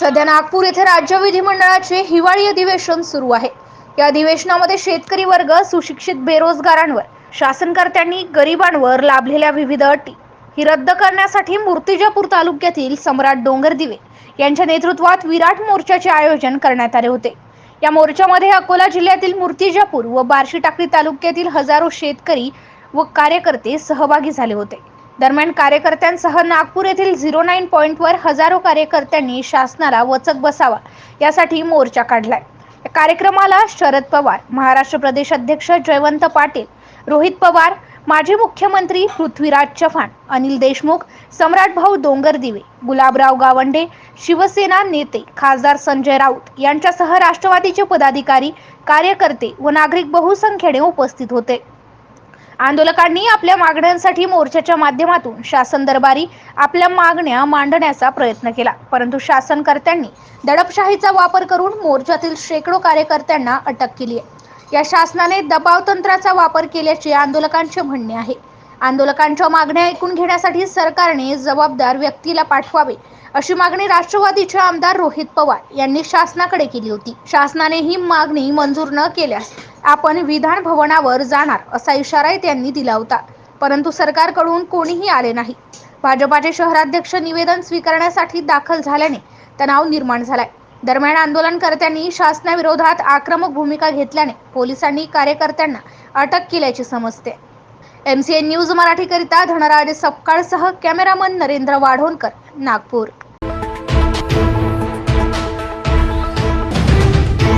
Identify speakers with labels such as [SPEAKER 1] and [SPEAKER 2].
[SPEAKER 1] सध्या नागपूर येथे राज्य विधिमंडळाचे हिवाळी अधिवेशन सुरू आहे. या अधिवेशनामध्ये शेतकरी वर्ग सुशिक्षित बेरोजगारांवर शासनकर्त्यांनी गरिबांवर लाभलेल्या विविध अटी ही रद्द करण्यासाठी मूर्तिजापूर तालुक्यातील सम्राट डोंगरदिवे यांच्या नेतृत्वात विराट मोर्चाचे आयोजन करण्यात आले होते. या मोर्चामध्ये अकोला जिल्ह्यातील मूर्तिजापूर व बार्शी टाकळी तालुक्यातील हजारो शेतकरी व कार्यकर्ते सहभागी झाले होते. दरम्यान कार्यकर्त्यांसह नागपूर येथील झिरो नाईन पॉईंटवर हजारो कार्यकर्त्यांनी शासनाला वचक बसावा यासाठी मोर्चा काढलाय. या कार्यक्रमाला शरद पवार महाराष्ट्र प्रदेश अध्यक्ष जयवंत पाटील रोहित पवार माजी मुख्यमंत्री पृथ्वीराज चव्हाण अनिल देशमुख सम्राट भाऊ डोंगरदिवे गुलाबराव गावंडे शिवसेना नेते खासदार संजय राऊत यांच्यासह राष्ट्रवादीचे पदाधिकारी कार्यकर्ते व नागरिक बहुसंख्येने उपस्थित होते. आंदोलकांनी आपल्या मागण्यांसाठी मोर्चाच्या माध्यमातून शासन दरबारी आपल्या मागण्या मांडण्याचा प्रयत्न केला. परंतु शासनकर्त्यांनी दडपशाहीचा वापर करून मोर्चातील शेकडो कार्यकर्त्यांना अटक केली आहे. या शासनाने दबाव तंत्राचा वापर केल्याचे आंदोलकांचे म्हणणे आहे. आंदोलकांच्या मागण्या ऐकून घेण्यासाठी सरकारने जबाबदार व्यक्तीला पाठवावे अशी मागणी राष्ट्रवादीचे आमदार रोहित पवार यांनी शासनाकडे केली होती. शासनाने ही मागणी मंजूर न केल्यास आपण विधान भवनावर जाणार असा इशाराही त्यांनी दिला होता. परंतु सरकारकडून कोणीही आले नाही. भाजपाचे शहराध्यक्ष निवेदन स्वीकारण्यासाठी दाखल झाल्याने तणाव निर्माण झालाय. दरम्यान आंदोलनकर्त्यांनी शासनाविरोधात आक्रमक भूमिका घेतल्याने पोलिसांनी कार्यकर्त्यांना अटक केल्याचे समजते एम सी एन न्यूज मराठीकरिता धनराज सपकाळसह कॅमेरामन नरेंद्र वाढोणकर नागपूर.